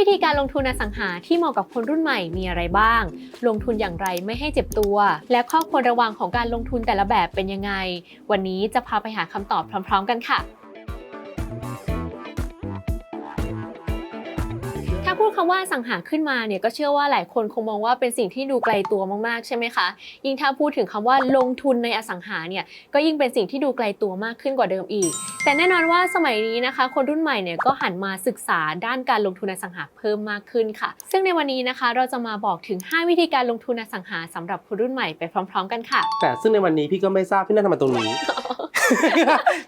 วิธีการลงทุนอสังหาที่เหมาะกับคนรุ่นใหม่มีอะไรบ้าง ลงทุนอย่างไรไม่ให้เจ็บตัว และข้อควรระวังของการลงทุนแต่ละแบบเป็นยังไง วันนี้จะพาไปหาคำตอบพร้อม ๆ กันค่ะ พูดคำว่าอสังหาขึ้นมาเนี่ยก็เชื่อว่าหลายคนคงมองว่าเป็นสิ่งที่ดูไกลตัวมากๆ ใช่ไหมคะ ยิ่งถ้าพูดถึงคำว่าลงทุนในอสังหาเนี่ยก็ยิ่งเป็นสิ่งที่ดูไกลตัวมากขึ้นกว่าเดิมอีก แต่แน่นอนว่าสมัยนี้นะคะ คนรุ่นใหม่เนี่ยก็หันมาศึกษาด้านการลงทุนอสังหาเพิ่มมากขึ้นค่ะ ซึ่งในวันนี้นะคะเราจะมาบอกถึง 5 วิธีการลงทุนอสังหาสำหรับคนรุ่นใหม่ไปพร้อม ๆ กันค่ะ แต่ซึ่งในวันนี้พี่ก็ไม่ทราบพี่นั่งทำไมตรงนี้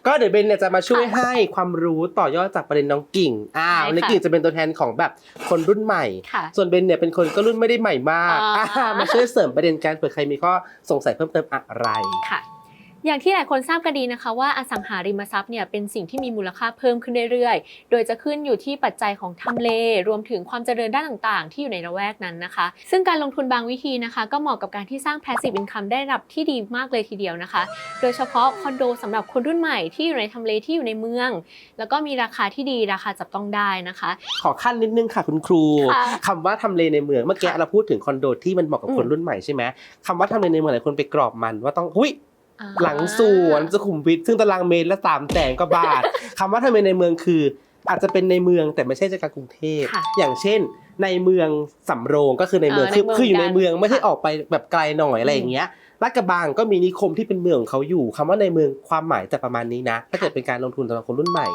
ก็เดี๋ยวเบนเนี่ยจะมาช่วยให้ความรู้ต่อยอดจากประเด็นน้องกิ่งอ้าวใช่ค่ะน้องกิ่งจะเป็นตัวแทนของแบบคนรุ่นใหม่ค่ะส่วนเบนเนี่ยเป็นคนก็รุ่นไม่ได้ใหม่มากอ๋ออ่ามาช่วยเสริมประเด็นการเผื่อใครมีข้อสงสัยเพิ่มเติมอะไรค่ะ อย่างที่หลายคนทราบกันดีนะคะว่าอสังหาริมทรัพย์เนี่ยเป็นสิ่งที่มีมูลค่าเพิ่มขึ้นเรื่อยๆ โดยจะขึ้นอยู่ที่ปัจจัยของทำเล รวมถึงความเจริญด้านต่างๆ ที่อยู่ในระแวกนั้นนะคะ ซึ่งการลงทุนบางวิธีนะคะ ก็เหมาะกับการที่สร้าง passive income ได้รับที่ดีมากเลยทีเดียวนะคะ โดยเฉพาะคอนโดสำหรับคนรุ่นใหม่ที่อยู่ในทำเลที่อยู่ในเมือง แล้วก็มีราคาที่ดีราคาจับต้องได้นะคะ ขอขั้นนิดนึงค่ะคุณครูค่ะคำว่าทำเลในเมืองเมื่อกี้ค่ะเราพูดถึงคอนโดที่มันเหมาะกับคนอืมรุ่นใหม่ใช่ไหมคำว่าทำเลในเมืองหลายคนไปกรอบมันว่าต้องหุ้ยอ่า หลังสวนสุขุมวิทซึ่งตารางเมตรละสามแสนกว่าบาทคำว่าทำเลในเมืองคือ อาจจะเป็นในเมืองแต่ไม่ใช่ใจกลางกรุงเทพค่ะอย่างเช่น ในเมืองสำโรงก็คือในเมืองเออคือในเมืองคืออยู่ในเมืองกันไม่ใช่ค่ะออกไปแบบไกลหน่อยอะไรอย่างเงี้ยลาดกระบังก็มีนิคมที่เป็นเมืองของเขาอยู่คำว่าในเมืองความหมายจะประมาณนี้นะ ถ้าเกิดเป็นการลงทุนสำหรับคนรุ่นใหม่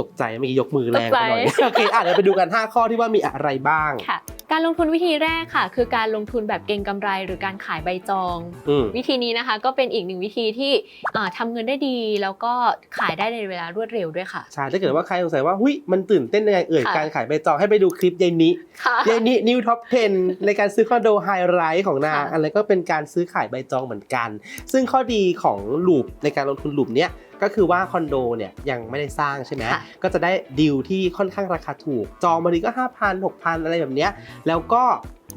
ตกใจเมื่อกี้ยกมือแรงไปหน่อยตกใจโอเคอะเดี๋ยวไปดูกัน 5 ข้อที่ว่ามีอะไรบ้างค่ะ การลงทุนวิธีแรกค่ะ คือการลงทุนแบบเก็งกำไร หรือการขายใบจองอืมวิธีนี้นะคะ ก็เป็นอีกหนึ่งวิธีที่อ่าทำาเงินได้ดี แล้วก็ขายได้ในเวลารวดเร็วด้วยค่ะใช่ถ้าเกิดว่าใครสงสัยว่าหุ้ยมันตื่นเต้นยังไงเอ่ยค่ะการขายใบจองให้ไปดูคลิปยายนิค่ะยายนินิวท็อป 10 ในการซื้อคอนโดไฮไรท์ของนางค่ะอันนั้นก็เป็นการซื้อขายใบจองเหมือนกัน ซึ่งข้อดีของลูปในการลงทุนลูปเนี้ยก็คือว่าคอนโดเนี่ยยังไม่ได้สร้างใช่ไหมค่ะ ก็จะได้ดีลที่ค่อนข้างราคาถูก จองบางทีก็ 5,000 6,000 อะไรแบบเนี้ยแล้วก็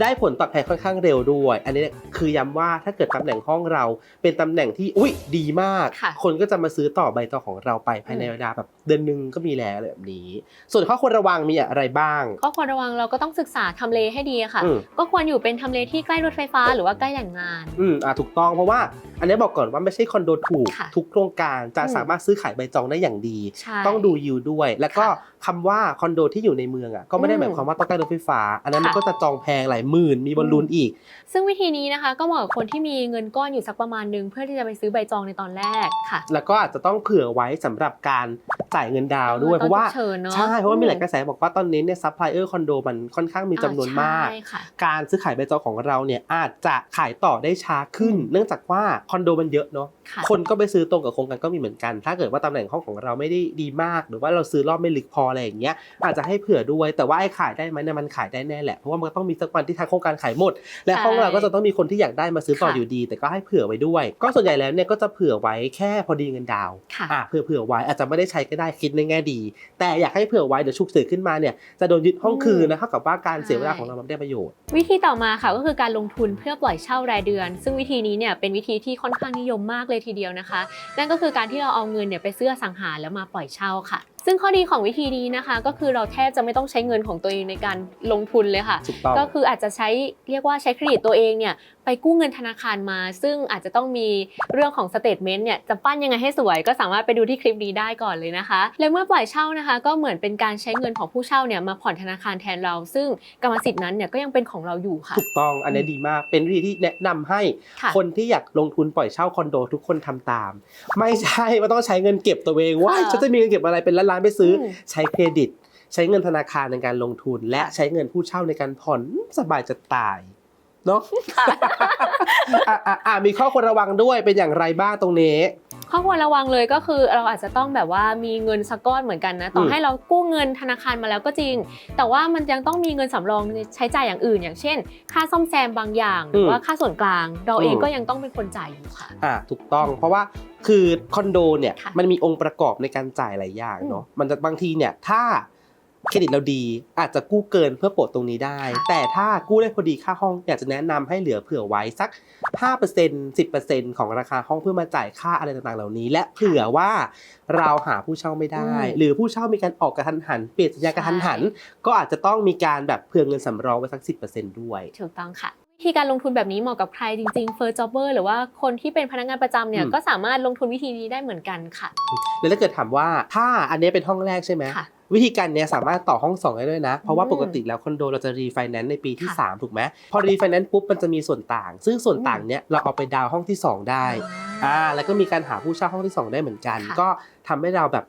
ได้ผลตอบแทนค่อนข้างเร็วด้วย อันนี้คือย้ำว่าถ้าเกิดตำแหน่งห้องเรา เป็นตำแหน่งที่อุ้ยดีมาก ค่ะคนก็จะมาซื้อต่อใบจองของเราไปภายในเวลาแบบเดือนหนึงก็มีแล้วอะไรแบบนี้ ส่วนข้อควรระวังมีอะไรบ้าง ก็ควรระวังเราก็ต้องศึกษาทำเลให้ดีค่ะ อืม ก็ควรอยู่เป็นทำเลที่ใกล้รถไฟฟ้าหรือว่าใกล้แหล่งงาน อืมอ่าถูกต้องเพราะว่า อันนี้บอกก่อนว่าไม่ใช่คอนโดถูกค่ะทุกโครงการจะอืมสามารถซื้อขายใบจองได้อย่างดีใช่ต้องดูยิวด้วย แล้วก็ค่ะคำว่าคอนโดที่อยู่ในเมืองอะก็ไม่ได้อืมหมายความว่าต้องใกล้รถไฟฟ้า อันนั้นมันค่ะก็จะจองแพงหลายหมื่นมีบอลลูนอีก ซึ่งวิธีนี้นะคะก็เหมาะกับคนที่มีเงินก้อนอยู่สักประมาณนึงเพื่อที่จะไปซื้อใบจองในตอนแรกค่ะ แล้วก็อาจจะต้องเผื่อไว้สำหรับการจ่ายเงินดาวน์ด้วยเออเพราะว่าตอนฉุกเฉินเนอะใช่เพราะว่ามีหลายอืมกระแสบอกว่าตอนนี้เนี่ยซัพพลายเออร์คอนโดมันค่อนข้างมีจำนวนมากอ่ใช่ค่ะการซื้อขายใบจองของเราเนี่ยอาจจะขายต่อได้ช้าขึ้นอืมเนื่องจากว่าคอนโดมันเยอะเนาะค่ะ คนก็ไปซื้อตรงกับโครงการก็มีเหมือนกัน ถ้าเกิดว่าตำแหน่งห้องของเราไม่ได้ดีมาก หรือว่าเราซื้อรอบไม่ลึกพออะไรอย่างเงี้ยอาจจะให้เผื่อด้วย แต่ว่าไอ้ขายได้ไหมเนี่ยมันขายได้แน่แหละเพราะว่ามันก็ต้องมีสักวันที่ทางโครงการขายหมด และใช่ห้องเราก็จะต้องมีคนที่อยากได้มาซื้อต่อค่ะ อยู่ดี แต่ก็ให้เผื่อไว้ด้วย ก็ส่วนใหญ่แล้วเนี่ยก็จะเผื่อไว้แค่พอดีเงินดาวน์ ค่ะ อะเผื่อเผื่อไว้อาจจะไม่ได้ใช้ก็ได้คิดในแง่ดี แต่อยากให้เผื่อไว้เดี๋ยวฉุกเฉินขึ้นมาเนี่ยจะโดนยึดห้องคืนนะเท่ากับว่าการเสียเวลาของเรามันไม่ได้ประโยชน์ วิธีต่อมาค่ะก็คือการลงทุนเพื่อปล่อยเช่ารายเดือน ซึ่งวิธีนี้เนี่ยเป็นวิธีที่ค่อนข้างนิยมมากเลยทีเดียวนะคะ นั่นก็คือการที่เราเอาเงินเนี่ยไปซื้ออสังหาแล้วมาปล่อยเช่าค่ะ ซึ่งข้อดีของวิธีนี้นะคะ ก็คือเราแทบจะไม่ต้องใช้เงินของตัวเองในการลงทุนเลยค่ะ ถูกต้อง ก็คืออาจจะใช้เรียกว่าใช้เครดิตตัวเองเนี่ยไปกู้เงินธนาคารมา ซึ่งอาจจะต้องมีเรื่องของสเตทเมนต์เนี่ยจะปั้นยังไงให้สวย ก็สามารถไปดูที่คลิปนี้ได้ก่อนเลยนะคะ และเมื่อปล่อยเช่านะคะ ก็เหมือนเป็นการใช้เงินของผู้เช่าเนี่ยมาผ่อนธนาคารแทนเรา ซึ่งกรรมสิทธิ์นั้นเนี่ยก็ยังเป็นของเราอยู่ค่ะ ถูกต้องอันนี้ดีมากเป็นวิธีที่แนะนำให้ค่ะ คนที่อยากลงทุนปล่อยเช่าคอนโดทุกคนทำตาม ไม่ใช่ว่าต้องใช้เงินเก็บตัวเองว่าค่ะฉันจะมีเงินเก็บอะไรเป็นล้านๆไปซื้ออมใช้เครดิต ใช้เงินธนาคารในการลงทุน และใช้เงินผู้เช่าในการผ่อนสบายจะตายเนาะอะอะอะมีข้อควรระวังด้วยเป็นอย่างไรบ้างตรงนี้ ข้อควรระวังเลยก็คือเราอาจจะต้องแบบว่ามีเงินสักก้อนเหมือนกันนะต่ออมให้เรากู้เงินธนาคารมาแล้วก็จริง แต่ว่ามันยังต้องมีเงินสำรองใช้จ่ายอย่างอื่น อย่างเช่น ค่าซ่อมแซมบางอย่างหรือว่าค่าส่วนกลาง เราเองก็ยังต้องเป็นคนจ่ายอยู่ค่ะอ่าถูกต้องเพราะว่าคือคอนโดเนี่ยค่ะมันมีองค์ประกอบในการจ่ายหลายอย่างเนาะมันจะบางทีเนี่ยถ้า เครดิตเราดีอาจจะกู้เกินเพื่อโปะตรงนี้ได้ค่ะแต่ถ้ากู้ได้พอดีค่าห้องอยากจะแนะนำให้เหลือเผื่อไว้สัก 5% 10%ของราคาห้องเพื่อมาจ่ายค่าอะไรต่างๆ เหล่านี้ และเผื่อว่าเราหาผู้เช่าไม่ได้อืมหรือผู้เช่ามีการออกกระทันหัน เปลี่ยนสัญญากระทันหัน ก็อาจจะต้องมีการแบบเผื่อเงินสำรองไว้สัก 10%ด้วย ถูกต้องค่ะวิธีการลงทุนแบบนี้เหมาะกับใครจริงๆ First Jobber หรือว่าคนที่เป็นพนักงานประจำเนี่ยอืมก็สามารถลงทุนวิธีนี้ได้เหมือนกันค่ะ แล้วถ้าเกิดถามว่าถ้าอันนี้เป็นห้องแรกใช่ไหมค่ะ วิธีการเนี้ยสามารถต่อห้อง2ได้ด้วยนะ เพราะว่าอืมปกติแล้วคอนโดเราจะรีไฟแนนซ์ในปีที่ ค่ะ 3 ถูกไหมพอรีไฟแนนซ์ปุ๊บมันจะมีส่วนต่าง ซึ่งส่วนต่างเนี้ยเราเอาไปดาวน์ห้องที่ 2 ได้อ่าแล้วก็มีการหาผู้เช่าห้องที่ 2 ได้เหมือนกัน ค่ะ ก็ทำให้เราแบบ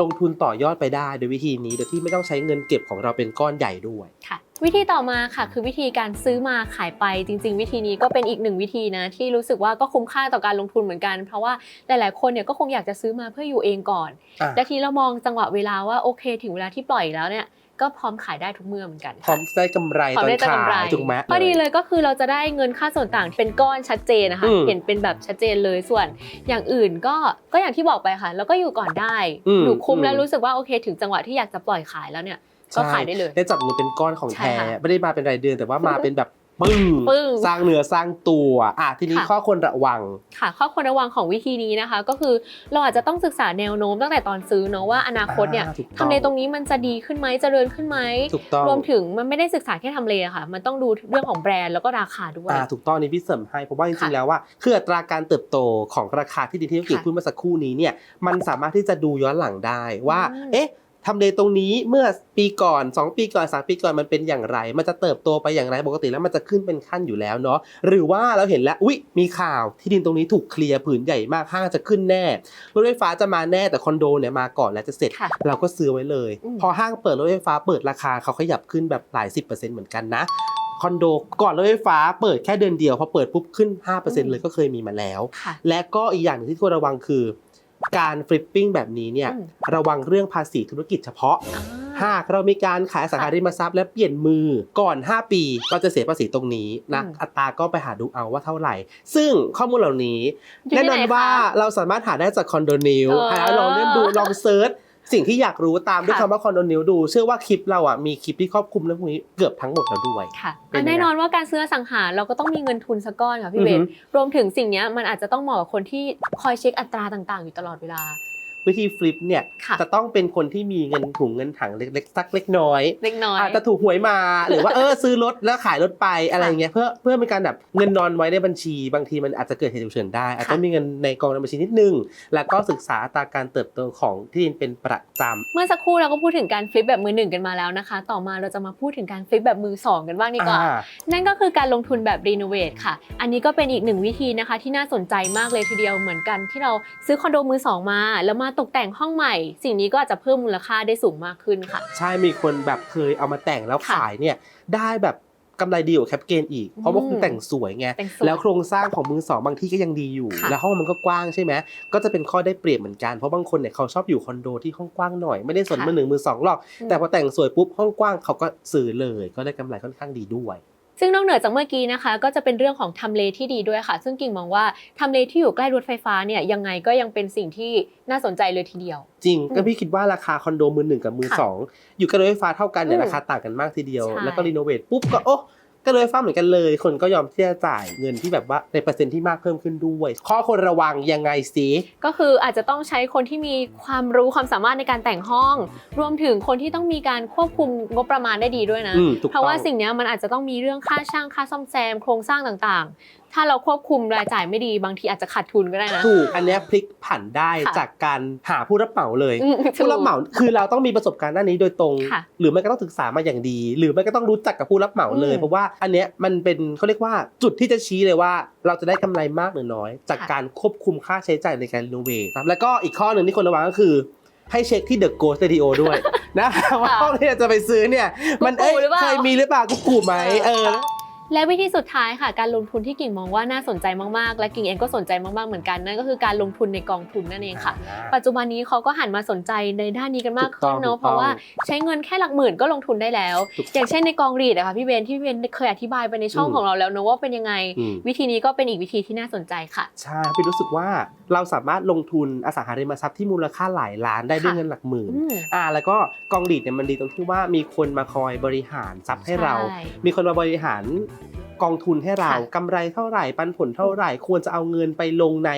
ลงทุนต่อยอดไปได้โดยวิธีนี้โดยที่ไม่ต้องใช้เงินเก็บของเราเป็นก้อนใหญ่ด้วย ค่ะ วิธีต่อมาค่ะ คือวิธีการซื้อมาขายไปจริง ๆ วิธีนี้ก็เป็นอีกหนึ่งวิธีนะที่รู้สึกว่าก็คุ้มค่าต่อการลงทุนเหมือนกัน เพราะว่าหลาย ๆ คนเนี่ยก็คงอยากจะซื้อมาเพื่ออยู่เองก่อนอะและทีนี้เรามองจังหวะเวลาว่าโอเค ถึงเวลาที่ปล่อยแล้วเนี่ยก็พร้อมขายได้ทุกเมื่อเหมือนกัน พร้อมได้กำไรพร้อตมอนได้จะกำไรขายถูกไหมพอดีเลยก็คือเราจะได้เงินค่าส่วนต่างเป็นก้อนชัดเจนนะคะอืมเห็นเป็นแบบชัดเจนเลยส่วน อย่างอื่นก็ก็อย่างที่บอกไปค่ะ แล้วก็อยู่ก่อนได้อืมหนูคุ้มอืมแล้วรู้สึกว่าโอเค ถึงจังหวะที่อยากจะปล่อยขายแล้วเนี่ย ก็ขายได้เลยได้จับเงินเป็นก้อนของใช่แท้ค่ะไม่ได้มาเป็นรายเดือนแต่ว่ามาเป็นแบบปึ้งปึ้งสร้างเนื้อสร้างตัวอะทีนี้ค่ะข้อควรระวังค่ะ ข้อควรระวังของวิธีนี้นะคะ ก็คือเราอาจจะต้องศึกษาแนวโน้มตั้งแต่ตอนซื้อเนาะว่าอนาคตเนี่ยอ่าถูกต้องทำเลตรงนี้มันจะดีขึ้นไหมเจริญขึ้นไหมถูกต้องรวมถึงมันไม่ได้ศึกษาแค่ทำเลอะค่ะ มันต้องดูเรื่องของแบรนด์แล้วก็ราคาด้วยอ่าถูกต้องนี่พี่เสริมให้เพราะว่าจริงค่ะๆแล้วว่าคืออัตราการเติบโตของราคาที่ดินที่เราเก็บค่ะพูดเมื่อสักครู่นี้เนี่ยมันสามารถที่จะดูย้อนหลังได้ว่าอืมเอ๊ะ ทำเลตรงนี้เมื่อปีก่อน 2 ปีก่อน 3 ปีก่อนมันเป็นอย่างไร มันจะเติบโตไปอย่างไรปกติแล้วมันจะขึ้นเป็นขั้นอยู่แล้วเนาะหรือว่าเราเห็นแล้วอุ๊ยมีข่าวที่ดินตรงนี้ถูกเคลียร์ผืนใหญ่มากห้างจะขึ้นแน่รถไฟฟ้าจะมาแน่แต่คอนโดเนี่ยมาก่อนแล้วจะเสร็จค่ะเราก็ซื้อไว้เลยอืมพอห้างเปิดรถไฟฟ้าเปิดราคาเขาขยับขึ้นแบบหลายสิบเปอร์เซ็นต์เหมือนกันนะคอนโดก่อนรถไฟฟ้าเปิดแค่เดือนเดียวพอเปิดปุ๊บขึ้น 5%เลยก็เคยมีมาแล้วค่ะและก็อีกอย่างหนึงที่ควรระวังคือ การฟลิปปิ้งแบบนี้เนี่ยอืมระวังเรื่องภาษีธุรกิจเฉพาะอ่าหากเรามีการขายอสังหาริมทรัพย์และเปลี่ยนมือก่อน 5 ปีเราจะเสียภาษีตรงนี้นะอืมอัตราก็ไปหาดูเอาว่าเท่าไหร่ ซึ่งข้อมูลเหล่านี้อยู่แน่ที่นอนไหนคะว่าเราสามารถหาได้จากคอนโดนิวเออหาลองเล่นดูลองเซิร์ช สิ่งที่อยากรู้ตามด้วยค่ะคำว่าคอนโดนิวดู เชื่อว่าคลิปเราอะมีคลิปที่ครอบคลุมเรื่องพวกนี้เกือบทั้งหมดแล้วด้วยค่ะเป็นยังไงแน่นอนว่าการซื้ออสังหาเราก็ต้องมีเงินทุนสักก้อนค่ะพี่เบอืนอฮึรวมถึงสิ่งเนี้ยมันอาจจะต้องเหมาะกับคนที่คอยเช็คอัตราต่าง ๆ อยู่ตลอดเวลา วิธีฟลิปเนี่ยค่ะจะต้องเป็นคนที่มีเงินถุงเงินถังเล็กๆสักเล็กน้อยเล็กน้อย อาจจะถูกหวยมาหรือว่าเออซื้อรถแล้วขายรถไปอะไรอย่างเงี้ยเพื่อเพื่อเป็นการแบบเงินนอนไว้ในบัญชี บางทีมันอาจจะเกิดเหตุฉุกเฉินได้อาจจะมีเงินในกองในบัญชีนิดนึง แล้วก็ศึกษาอัตราการเติบโตของที่ดินเป็นประจำเมื่อสักครู่เราก็พูดถึงการฟลิปแบบมือหนึ่งกันมาแล้วนะคะ ต่อมาเราจะมาพูดถึงการฟลิปแบบมือสองกันบ้างดีกว่าอ่านั่นก็คือการลงทุนแบบรีโนเวทค่ะ อันนี้ก็เป็นอีกหนึ่งวิธีนะคะ ที่น่าสนใจมากเลยทีเดียวเหมือนกันที่เราซื้อคอนโดมือสองมาแล้วมาตกแต่งห้องใหม่ สิ่งนี้ก็อาจจะเพิ่มมูลค่าได้สูงมากขึ้นค่ะ ใช่มีคนแบบเคยเอามาแต่งแล้วค่ะขายเนี่ยได้แบบกำไรดีกว่าแคปเกนอีก เพราะว่าคุณแต่งสวยไงแต่งสวยแล้วโครงสร้างของมือสองบางที่ก็ยังดีอยู่ค่ะแล้วห้องมันก็กว้างใช่ไหมก็จะเป็นข้อได้เปรียบเหมือนกัน เพราะบางคนเนี่ยเขาชอบอยู่คอนโดที่ห้องกว้างหน่อย ไม่ได้สนค่ะมือหนึ่งมือสองหรอกอืมแต่พอแต่งสวยปุ๊บห้องกว้างเขาก็ซื้อเลย ก็ได้กำไรค่อนข้างดีด้วย ซึ่งนอกเหนือจากเมื่อกี้นะคะ ก็จะเป็นเรื่องของทำเลที่ดีด้วยค่ะ ซึ่งกิ่งมองว่าทำเลที่อยู่ใกล้รถไฟฟ้าเนี่ยยังไงก็ยังเป็นสิ่งที่น่าสนใจเลยทีเดียว จริงอืมก็พี่คิดว่าราคาคอนโดมือหนึ่งกับมือค่ะสองอยู่กับรถไฟฟ้าเท่ากันเนี่ยอืมราคาต่างกันมากทีเดียวใช่แล้วก็รีโนเวทปุ๊บก็โอ้ ก็รถไฟฟ้าเหมือนกันเลย คนก็ยอมที่จะจ่ายเงินที่แบบว่าในเปอร์เซ็นต์ที่มากเพิ่มขึ้นด้วย ข้อควรระวังยังไงสิก็คืออาจจะต้องใช้คนที่มีความรู้ความสามารถในการแต่งห้อง รวมถึงคนที่ต้องมีการควบคุมงบประมาณได้ดีด้วยนะอืมถูกเพราะว่าต้องสิ่งเนี้ยมันอาจจะต้องมีเรื่องค่าช่างค่าซ่อมแซมโครงสร้างต่างๆถ้าเราควบคุมรายจ่ายไม่ดีบางทีอาจจะขาดทุนก็ได้นะ ถูกอันเนี้ยพลิกผันได้ค่ะจากการหาผู้รับเหมาเลย อืมผู้รับเหมาคือเราต้องมีประสบการณ์ด้านนี้โดยตรง ค่ะหรือไม่ก็ต้องศึกษามาอย่างดี หรือไม่ก็ต้องรู้จักกับผู้รับเหมาเลย อืมเพราะว่าอันเนี้ยมันเป็นเขาเรียกว่าจุดที่จะชี้เลยว่า เราจะได้กำไรมากหรือน้อย จากค่ะ การควบคุมค่าใช้จ่ายในการรีโนเวทครับแล้วก็อีกข้อหนึ่งที่คนระวังก็คือ ให้เช็คที่ The Ghost Studio ด้วย นะว่าห้องที่เราจะไปซื้อเนี่ย มันเอ้ยกุ๊กกูหรือเปล่า เคยมีหรือเปล่ากุ๊กกูไหมเออ และวิธีสุดท้ายค่ะ การลงทุนที่กิ่งมองว่าน่าสนใจมากๆ และกิ่งเองก็สนใจมากๆเหมือนกันนั่นก็คือการลงทุนในกองทุนนั่นเองค่ะ ปัจจุบันนี้เขาก็หันมาสนใจในด้านนี้กันมากถูกต้ขึ้อนงเนอะถูกต้องเพราะว่าใช้เงินแค่หลักหมื่นก็ลงทุนได้แล้วถูกอย่างเช่นในกองรีดอะค่ะพี่เบนที่พี่เบนเคยอธิบายไปในช่องอืมของเราแล้วเนอะว่าเป็นยังไงอืมวิธีนี้ก็เป็นอีกวิธีที่น่าสนใจค่ะใช่พี่รู้สึกว่าเราสามารถลงทุนอสังหาริมทรัพย์ที่มูลค่าหลายล้านได้ด้วยค่ะเงินหลักหมื่นอืมอ่าแล้วก็กองหลีดเนี่ยมันดีตรงที่ว่ามีคนมาคอยบริหารทรัพย์ให้เราใช่มีคนมาบริหาร กองทุนให้เราค่ะกำไรเท่าไหร่ปันผลเท่าไหร่ ควรจะเอาเงินไปลงใน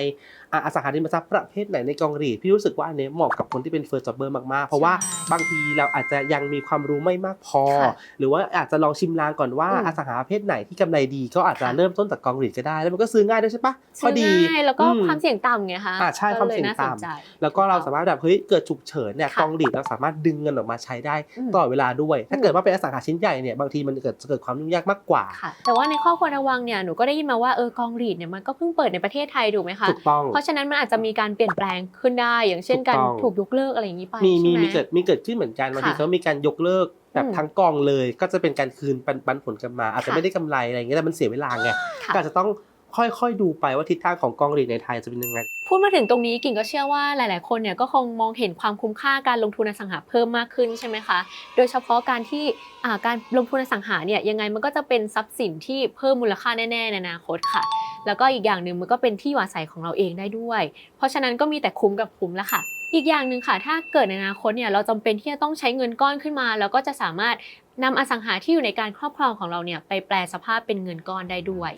อ่าอสังหาริมทรัพย์ประเภทไหนในกองหลีดพี่รู้สึกว่าอันเนี้ยเหมาะกับคนที่เป็นเฟิร์สจ็อบเบอร์มากๆ เพราะว่าใช่บางทีเราอาจจะยังมีความรู้ไม่มากพอค่ะหรือว่าอาจจะลองชิมลางก่อนว่าอืมอสังหาประเภทไหนที่กำไรดี ก็อาจจะค่ะเริ่มต้นจากกองหลีดก็ได้ แล้วมันก็ซื้อง่ายด้วยใช่ปะซื้อดีง่ายแล้วก็อืมความเสี่ยงต่ำไงคะอ่าใช่ความเสี่ยงก็ลน่ต่ำสนใจแล้วก็เราสามารถแบบเฮ้ยเกิดฉุกเฉินเนี่ยค่ะกองหลีดเราสามารถดึงเงินออกมาใช้ได้อืมตลอดเวลาด้วย ถ้าเกิดว่าเป็นอสังหาชิ้นใหญ่เนี่ยบางทีมันเกิดจะเกิดความยุ่งยากมากกว่าค่ะแต่ว่าในข้อควรระวังเนี่ยหนูก็ได้ยินมาว่าเออกองรีดเนี่ยมันก็เพิ่งเปิดในประเทศไทยถูกไหมคะถูกต้องเพราะฉะนั้นมันอาจจะมีการเปลี่ยนแปลงขึ้นได้ อย่างเช่นการถูกต้องถูกยกเลิกอะไรอย่างนี้ไปมีมีใช่ไหมีเกิดมีเกิดขึ้นเหมือนกันบางทีค่ะเขามีการยกเลิกแบบอืมทั้งกองเลย ก็จะเป็นการคืนปันปันผลกลับมา อาจจะค่ะไม่ได้กำไรอะไรอย่างเงี้ยแต่มันเสียเวลาไงค่ะก็อาจจะต้องค่อยๆ ดูไปว่าทิศทางของกองหลีดในไทยจะเป็นยังไง พูดมาถึงตรงนี้กิ่งก็เชื่อว่าหลาย ๆ คนเนี่ยก็คงมองเห็นความคุ้มค่าการลงทุนอสังหาเพิ่มมากขึ้นใช่ไหมคะ โดยเฉพาะการที่อ่าการลงทุนอสังหาเนี่ยยังไงมันก็จะเป็นทรัพย์สินที่เพิ่มมูลค่าแน่ ๆ ในอนาคตค่ะ แล้วก็อีกอย่างหนึ่งมันก็เป็นที่อยู่อาศัยของเราเองได้ด้วย เพราะฉะนั้นก็มีแต่คุ้มกับคุ้มแล้วค่ะอีกอย่างหนึ่งค่ะ ถ้าเกิดในอนาคตเนี่ยเราจำเป็นที่จะต้องใช้เงินก้อนขึ้นมา แล้วก็จะสามารถนำอสังหาที่อยู่ในการครอบครองของเราเนี่ยไปแปลสภาพเป็นเงินก้อนได้ด้วย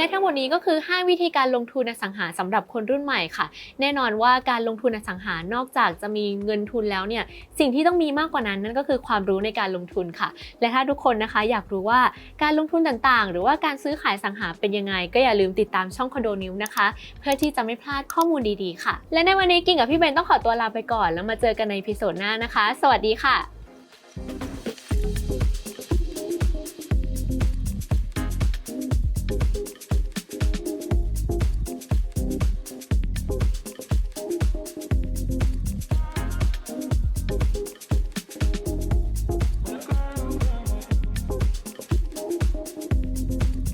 และทั้งหมดนี้ก็คือ 5 วิธีการลงทุนอสังหาสำหรับคนรุ่นใหม่ค่ะ แน่นอนว่าการลงทุนอสังหานอกจากจะมีเงินทุนแล้วเนี่ยสิ่งที่ต้องมีมากกว่านั้นนั่นก็คือความรู้ในการลงทุนค่ะ และถ้าทุกคนนะคะอยากรู้ว่าการลงทุนต่างๆ หรือว่าการซื้อขายสังหาเป็นยังไง ก็อย่าลืมติดตามช่องคอนโดนิวนะคะ เพื่อที่จะไม่พลาดข้อมูลดีๆค่ะ และในวันนี้กิ่งกับพี่เบนต้องขอตัวลาไปก่อน แล้วมาเจอกันในพิโซดหน้านะคะ สวัสดีค่ะ